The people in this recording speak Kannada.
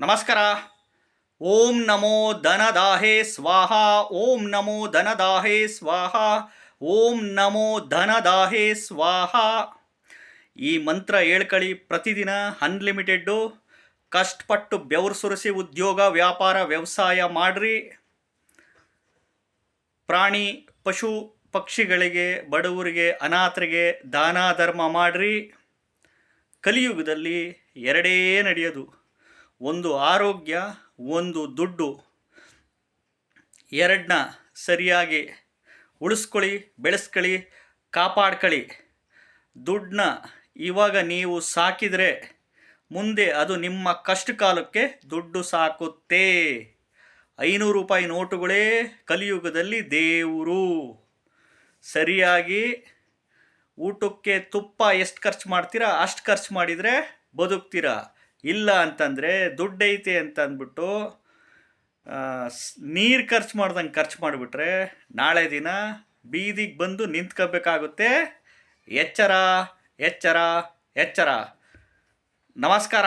ನಮಸ್ಕಾರ. ಓಂ ನಮೋ ಧನದಾಹೇ ಸ್ವಾಹ. ಓಂ ನಮೋ ಧನದಾಹೇ ಸ್ವಾಹ. ಓಂ ನಮೋ ಧನದಾಹೇ ಸ್ವಾಹ. ಈ ಮಂತ್ರ ಹೇಳ್ಕಳಿ ಪ್ರತಿದಿನ ಅನ್ಲಿಮಿಟೆಡ್ಡು. ಕಷ್ಟಪಟ್ಟು ಬೆವರು ಸುರಿಸಿ ಉದ್ಯೋಗ, ವ್ಯಾಪಾರ, ವ್ಯವಸಾಯ ಮಾಡ್ರಿ. ಪ್ರಾಣಿ, ಪಶು, ಪಕ್ಷಿಗಳಿಗೆ, ಬಡವರಿಗೆ, ಅನಾಥರಿಗೆ ದಾನ ಧರ್ಮ ಮಾಡ್ರಿ. ಕಲಿಯುಗದಲ್ಲಿ ಎರಡೇ ನಡೆಯೋದು. ಒಂದು ಆರೋಗ್ಯ, ಒಂದು ದುಡ್ಡು. ಎರಡನ್ನ ಸರಿಯಾಗಿ ಉಳಿಸ್ಕೊಳ್ಳಿ, ಬೆಳೆಸ್ಕೊಳ್ಳಿ, ಕಾಪಾಡ್ಕೊಳ್ಳಿ. ದುಡ್ಡನ್ನ ಇವಾಗ ನೀವು ಸಾಕಿದರೆ ಮುಂದೆ ಅದು ನಿಮ್ಮ ಕಷ್ಟ ಕಾಲಕ್ಕೆ ದುಡ್ಡು ಸಾಕುತ್ತೆ. ಐನೂರು ರೂಪಾಯಿ ನೋಟುಗಳೇ ಕಲಿಯುಗದಲ್ಲಿ ದೇವರು. ಸರಿಯಾಗಿ ಊಟಕ್ಕೆ ತುಪ್ಪ ಎಷ್ಟು ಖರ್ಚು ಮಾಡ್ತೀರಾ, ಅಷ್ಟು ಖರ್ಚು ಮಾಡಿದರೆ ಬದುಕ್ತೀರಾ. ಇಲ್ಲ ಅಂತಂದರೆ ದುಡ್ಡೈತೆ ಅಂತ ಅಂದ್ಬಿಟ್ಟು ನೀರು ಖರ್ಚು ಮಾಡ್ದಂಗೆ ಖರ್ಚು ಮಾಡಿಬಿಟ್ರೆ ನಾಳೆ ದಿನ ಬೀದಿಗೆ ಬಂದು ನಿಂತ್ಕೋಬೇಕಾಗುತ್ತೆ. ಎಚ್ಚರ ಎಚ್ಚರ ಎಚ್ಚರ. ನಮಸ್ಕಾರ.